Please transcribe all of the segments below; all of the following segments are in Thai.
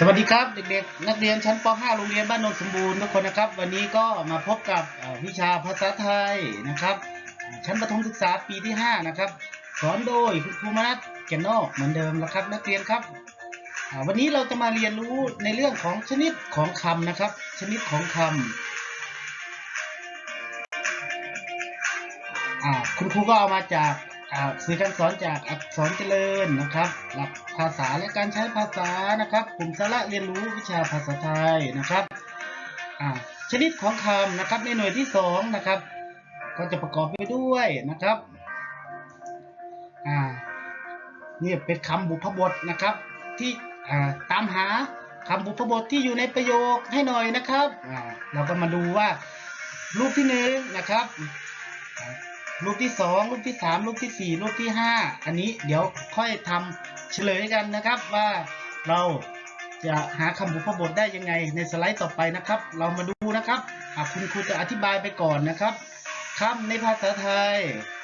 สวัสดีครับเด็กๆ นักเรียนชั้นป .5 โรงเรียนบ้านโนนสมบูรณ์ทุกคนนะครับ วันนี้ก็มาพบกับวิชาภาษาไทยนะครับ ชั้นประถมศึกษาปีที่ 5 นะครับ สอนโดยคุณครูมนัสแก่นนอกเหมือนเดิมแล้วครับ นักเรียนครับ วันนี้เราจะมาเรียนรู้ในเรื่องของชนิดของคำนะครับ ชนิดของคำอ่าคุณครูก็เอามาจาก สื่อการสอนจากอักษรเจริญนะครับ หลักภาษาและการใช้ภาษานะครับกลุ่มสาระเรียนรู้วิชาภาษาไทยนะครับอ่าชนิดของคำนะครับในหน่วยที่สองนะครับก็จะประกอบไปด้วยนะครับอ่านี่เป็นคำบุพบทนะครับที่อ่าตามหาคำบุพบทที่อยู่ในประโยคให้หน่อยนะครับอ่าเราก็มาดูว่ารูปที่หนึ่งนะครับ อ่ารูปที่สองรูปที่สามรูปที่สี่รูปที่ห้าอันนี้เดี๋ยวค่อยทำเฉลยกันนะครับว่าเราจะหาคำบุพบทได้ยังไงในสไลด์ต่อไปนะครับ เรามาดูนะครับคุณครูจะอธิบายไปก่อนนะครับคำในภาษาไทย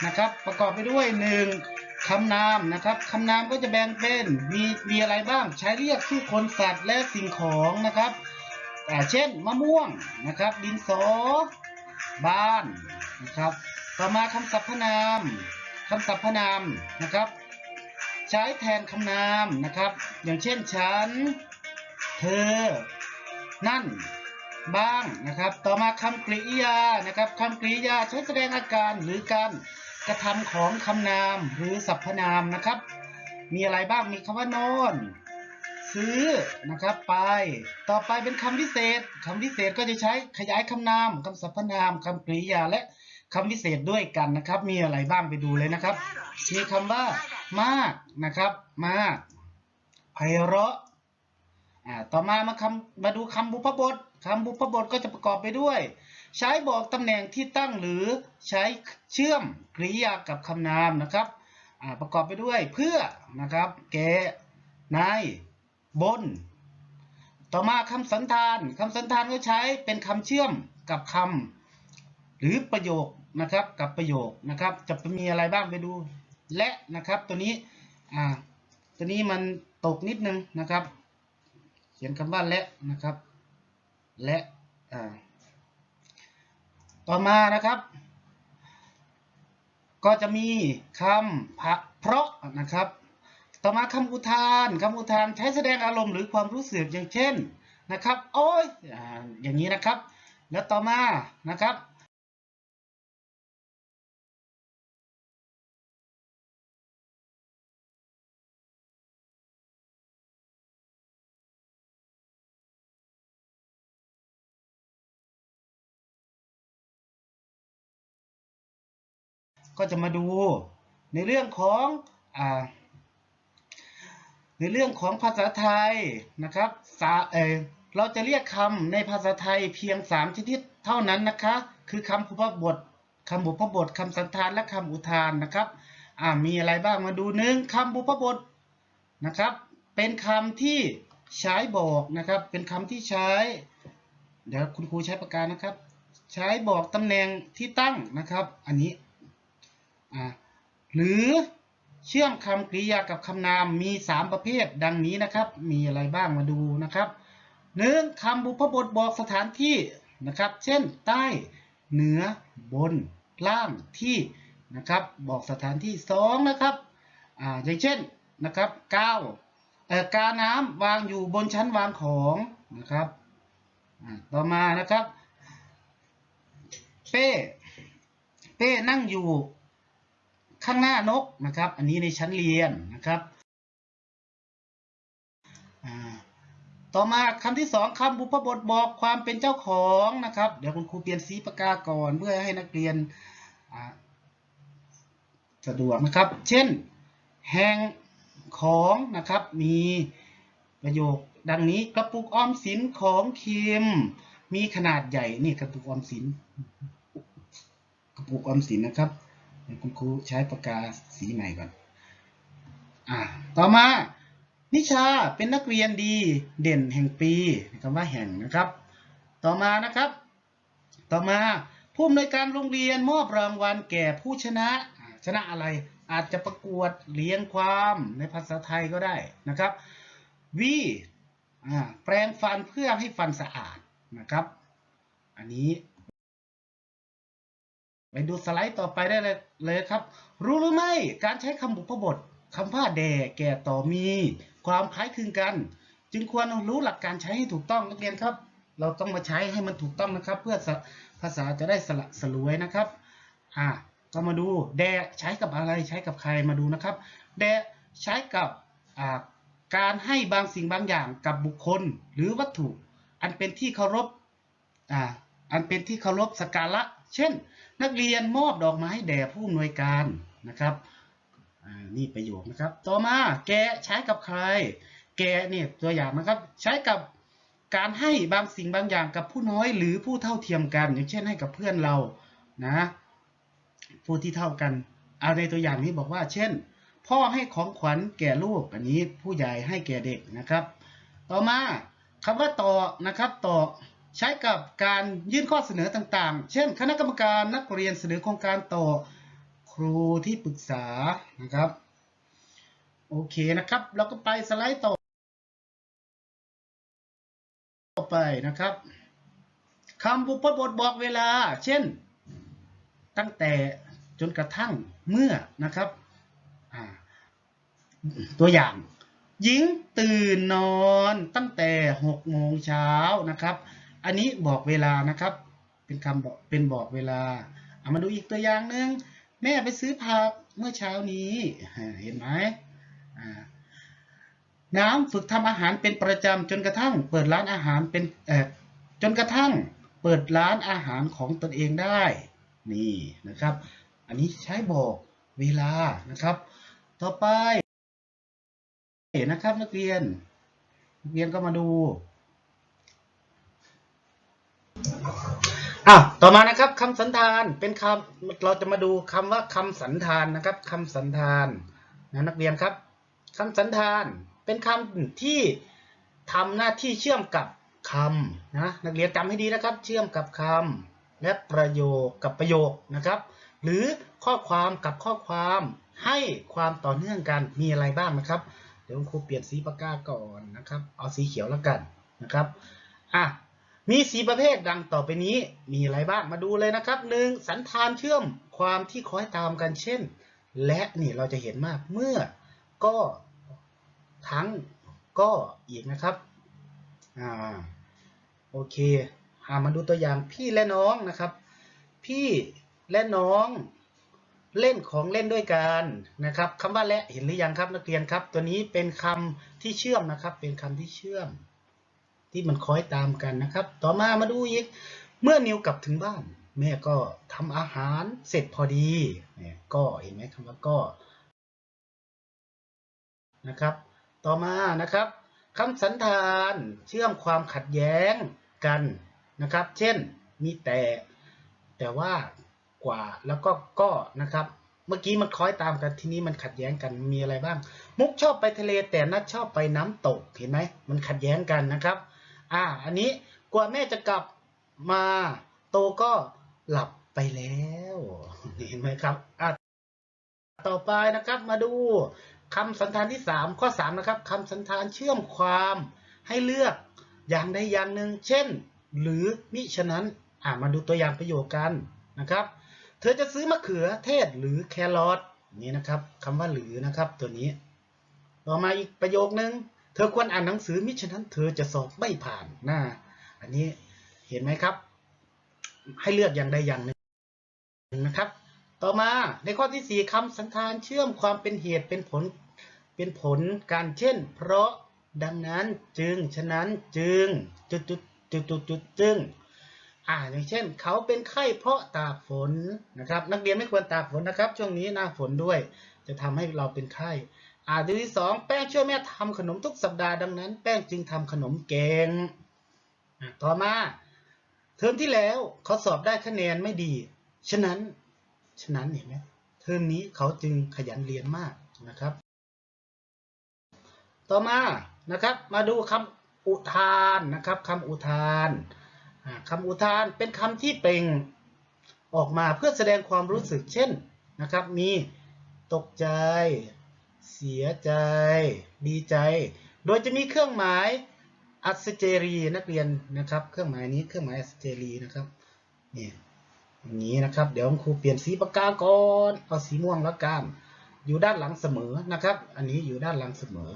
นะครับ ประกอบไปด้วยหนึ่งคำนามนะครับคำนามก็จะแบ่งเป็นมีมีอะไรบ้าง ใช้เรียกชื่อคนสัตว์และสิ่งของนะครับอ่เช่นมะม่วงนะครับ ดินสอบ้านนะครับ ต่อมาคำสรรพนามคำสรรพนามนะครับ ใช้แทนคำนามนะครับ อย่างเช่นฉัน เธอ นั่น บ้างนะครับ ต่อมาคำกริยานะครับคำกริยาใช้แสดงอาการหรือการกระทำของคำนามหรือสรรพนามนะครับ มีอะไรบ้างมีคำว่านอนซื้อนะครับไปต่อไปเป็นคำวิเศษคำวิเศษก็จะใช้ขยายคำนามคำสรรพนามคำกริยาและ คำวิเศษด้วยกันนะครับ มีอะไรบ้างไปดูเลยนะครับ มีคำว่ามากนะครับ มากไพเราะอ่าต่อมามาคำมาดูคำบุพบทคำบุพบทก็จะประกอบไปด้วย ใช้บอกตำแหน่งที่ตั้งหรือใช้เชื่อมกริยากับคำนามนะครับอ่าประกอบไปด้วยเพื่อนะครับแกนายบน ต่อมาคำสันธานคำสันธานก็ใช้เป็นคำเชื่อมกับคำหรือประโยค นะครับกับประโยคนะครับ จะมีอะไรบ้างไปดู และนะครับตัวนี้อ่าตัวนี้มันตกนิดนึงนะครับ เขียนคำว่าและนะครับ และอ่าต่อมานะครับ ก็จะมีคำพะเพราะนะครับ ต่อมาคำอุทานคำอุทานใช้แสดงอารมณ์หรือความรู้สึกอย่างเช่นนะครับ โอ้ยออย่างนี้นะครับ แล้วต่อมานะครับ ก็จะมาดูในเรื่องของอในเรื่องของภาษาไทยนะครับเเราจะเรียกคำในภาษาไทยเพียง 3 ชนิดเท่านั้นนะคะ คือคำบุพบทคำบุพบทคำสันธานและคำอุทานนะครับมีอะไรบ้างมาดูหนึ่งคำบุพบทนะครับ เป็นคำที่ใช้บอกนะครับ เป็นคำที่ใช้ เดี๋ยวคุณครูใช้ปากกานะครับ ใช้บอกตำแหน่งที่ตั้งนะครับ อันนี้ หรือเชื่อมคำกริยากับคำนามมี 3 ประเภทดังนี้นะครับ มีอะไรบ้างมาดูนะครับหนึ่งคำบุพบทบอกสถานที่นะครับ เช่น ใต้ เหนือ บน ล่าง ที่นะครับ บอกสถานที่สองนะครับอ่าอย่างเช่นนะครับก้าวกาน้ำวางอยู่บนชั้นวางของนะครับต่อมานะครับ เป้ เป้นั่งอยู่ ข้างหน้านกนะครับ อันนี้ในชั้นเรียนนะครับ ต่อมาคำที่สองคำบุพบทบอกความเป็นเจ้าของนะครับ เดี๋ยวคุณครูเปลี่ยนสีปากกาก่อนเพื่อให้นักเรียนสะดวกนะครับ เช่น แห่งของนะครับ มีประโยคดังนี้กระปุกออมสินของเคิมมีขนาดใหญ่นี่กระปุกออมสินกระปุกออมสินนะครับ คุณครูใช้ปากกาสีใหม่ก่อนอ่าต่อมานิชาเป็นนักเรียนดีเด่นแห่งปีคำว่าแห่งนะครับ ต่อมานะครับ ต่อมาผู้อำนวยการโรงเรียนมอบรางวัลแก่ผู้ชนะ ชนะอะไรอาจจะประกวดเรียงความในภาษาไทยก็ได้นะครับวีแปรงฟันเพื่อให้ฟันสะอาดนะครับ อันนี้ ไปดูสไลด์ต่อไปได้เลยเลยครับ รู้หรือไม่การใช้คำบุพบทคำว่าแด่แก่ต่อมี ความคล้ายคลึงกัน จึงควรรู้หลักการใช้ให้ถูกต้องนักเรียนครับ เราต้องมาใช้ให้มันถูกต้องนะครับ เพื่อภาษาจะได้สละสลวยนะครับอ่าก็มาดูแด่ใช้กับอะไรใช้กับใครมาดูนะครับแด่ใช้กับอ่าการให้บางสิ่งบางอย่างกับบุคคลหรือวัตถุ อันเป็นที่เคารพอ่าอันเป็นที่เคารพสักการะ เช่น นักเรียนมอบดอกไม้แด่ผู้อำนวยการนะครับนี่ประโยคนะครับ ต่อมาแกใช้กับใคร แกเนี่ยตัวอย่างนะครับ ใช้กับการให้บางสิ่งบางอย่างกับผู้น้อยหรือผู้เท่าเทียมกัน อย่างเช่นให้กับเพื่อนเรานะผู้ที่เท่ากันเอาในตัวอย่างนี้บอกว่า เช่น พ่อให้ของขวัญแก่ลูกอันนี้ผู้ใหญ่ให้แก่เด็กนะครับ ต่อมาคำว่าต่อนะครับต่อ ใช้กับการยื่นข้อเสนอต่างๆ เช่น คณะกรรมการนักเรียนเสนอโครงการต่อครูที่ปรึกษานะครับ โอเคนะครับ เราก็ไปสไลด์ต่อต่อไปนะครับคำบุพบทบอกเวลา เช่น ตั้งแต่จนกระทั่งเมื่อนะครับ ตัวอย่างหญิงตื่นนอนตั้งแต่หกโมงเช้านะครับ อันนี้บอกเวลานะครับ เป็นคำบอกเป็นบอกเวลาเอามาดูอีกตัวอย่างหนึ่งแม่ไปซื้อผักเมื่อเช้านี้เห็นไหมน้ำฝึกทำอาหารเป็นประจำจนกระทั่ง เปิดร้านอาหารเป็นเออจนกระทั่งเปิดร้านอาหารของตนเองได้นี่นะครับ อันนี้ใช้บอกเวลานะครับ ต่อไปนะครับนักเรียนนักเรียนก็มาดู อะต่อมานะครับคำสันธานเป็นคำเราจะมาดูคำว่าคำสันธานนะครับคำสันธานนะนักเรียนครับคำสันธานเป็นคำที่ทำหน้าที่เชื่อมกับคำนะนักเรียนจำให้ดีนะครับ เชื่อมกับคำและประโยคกับประโยคนะครับ หรือข้อความกับข้อความให้ความต่อเนื่องกันมีอะไรบ้างนะครับ เดี๋ยวคุณครูเปลี่ยนสีปากกาก่อนนะครับ เอาสีเขียวแล้วกันนะครับอะ มีสีประเภทดังต่อไปนี้มีอะไรบ้างมาดูเลยนะครับหนึ่งสันธานเชื่อมความที่คล้อยตามกันเช่น และนี่เราจะเห็นมากเมื่อก็ทั้งก็อีกนะครับอ่าโอเคอามาดูตัวอย่างพี่และน้องนะครับ พี่และน้องเล่นของเล่นด้วยกันนะครับคำว่าและเห็นหรือยังครับนักเรียนครับ ตัวนี้เป็นคำที่เชื่อมนะครับ เป็นคำที่เชื่อม ที่มันคล้อยตามกันนะครับ ต่อมามาดูอีก เมื่อนิวกลับถึงบ้าน แม่ก็ทำอาหารเสร็จพอดีเนี่ยก็เห็นไหมคำว่าก็นะครับ ต่อมานะครับคำสันธานเชื่อมความขัดแย้งกันนะครับ เช่นมีแต่ แต่ว่ากว่าแล้วก็ก็นะครับ เมื่อกี้มันคล้อยตามกันทีนี้มันขัดแย้งกันมีอะไรบ้าง มุกชอบไปทะเลแต่นัดชอบไปน้ำตกเห็นไหมมันขัดแย้งกันนะครับ อ่า อันนี้กว่าแม่จะกลับมาโตก็หลับไปแล้ว เห็นไหมครับอ่าต่อไปนะครับมาดูคำสันธานที่ 3 ข้อ 3 นะครับคำสันธานเชื่อมความให้เลือกอย่างใดอย่างหนึ่ง เช่น หรือมิฉะนั้นอ่ามาดูตัวอย่างประโยคกันนะครับ เธอจะซื้อมะเขือเทศหรือแครอทนี่นะครับคำว่าหรือนะครับตัวนี้ ต่อมาอีกประโยคนึง เธอควรอ่านหนังสือมิฉะนั้นเธอจะสอบไม่ผ่านนะอันนี้เห็นไหมครับ ให้เลือกอย่างใดอย่างหนึ่งนะครับ ต่อมาในข้อที่ 4คำสันธานเชื่อมความเป็นเหตุเป็นผลเป็นผลการเช่น เพราะดังนั้นจึงฉะนั้นจึงจุดจุดจุดจุดจุดจึงอ่าอย่างเช่น เขาเป็นไข้เพราะตากฝนนะครับ นักเรียนไม่ควรตากฝนนะครับ ช่วงนี้หน้าฝนด้วย จะทำให้เราเป็นไข้ อ่าตัวที่สองแป้งช่วยแม่ทำขนมทุกสัปดาห์ดังนั้น แป้งจึงทำขนมเก่งอ่าต่อมาเทอมที่แล้วเขาสอบได้คะแนนไม่ดี ฉะนั้นฉะนั้นเห็นไหมเทอมนี้เขาจึงขยันเรียนมากนะครับ ต่อมานะครับมาดูคำอุทานนะครับคำอุทานอ่าคำอุทานเป็นคำที่เปล่งออกมาเพื่อแสดงความรู้สึกเช่นนะครับ มีตกใจ เสียใจ ดีใจ โดยจะมีเครื่องหมายอัสเจรีนักเรียนนะครับ เครื่องหมายนี้เครื่องหมายอัสเจรีนะครับนี่อย่างนี้นะครับ เดี๋ยวครูเปลี่ยนสีปากกาก่อนเอาสีม่วงแล้วกันอยู่ด้านหลังเสมอนะครับ อันนี้อยู่ด้านหลังเสมอ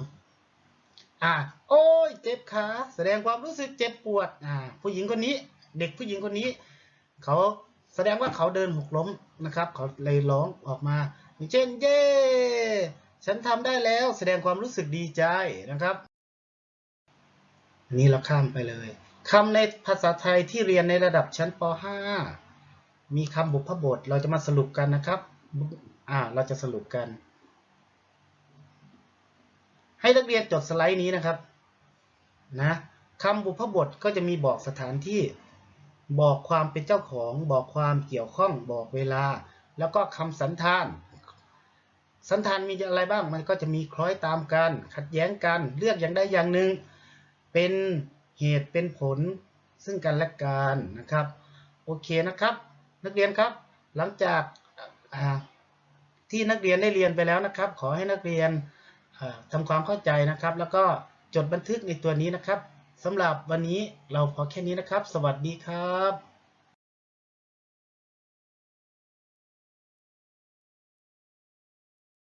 อ่า โอ้ยเจ็บขาแสดงความรู้สึกเจ็บปวด อ่า ผู้หญิงคนนี้ เด็กผู้หญิงคนนี้ เขาแสดงว่าเขาเดินหกล้มนะครับ เขาเลยร้องออกมาอย่างเช่นเย้ ฉันทำได้แล้วแสดงความรู้สึกดีใจนะครับนนี้เราข้ามไปเลยคำในภาษาไทยที่เรียนในระดับชั้นป .5 มีคำบุพบทเราจะมาสรุปกันนะครับอ่าเราจะสรุปกัน ให้นักเรียนจดสไลด์นี้นะครับนะคำบุพบทก็จะมีบอกสถานที่บอกความเป็นเจ้าของ บอกความเกี่ยวข้อง บอกเวลา แล้วก็คำสันธาน สันธานมีอะไรบ้างมันก็จะมีคล้อยตามกัน ขัดแย้งกัน เลือกอย่างใดอย่างหนึ่ง เป็นเหตุเป็นผลซึ่งกันและกันนะครับ โอเคนะครับ นักเรียนครับ หลังจากที่นักเรียนได้เรียนไปแล้วนะครับ ขอให้นักเรียนอ่าทำความเข้าใจนะครับ แล้วก็จดบันทึกในตัวนี้นะครับสำหรับวันนี้เราพอแค่นี้นะครับ สวัสดีครับ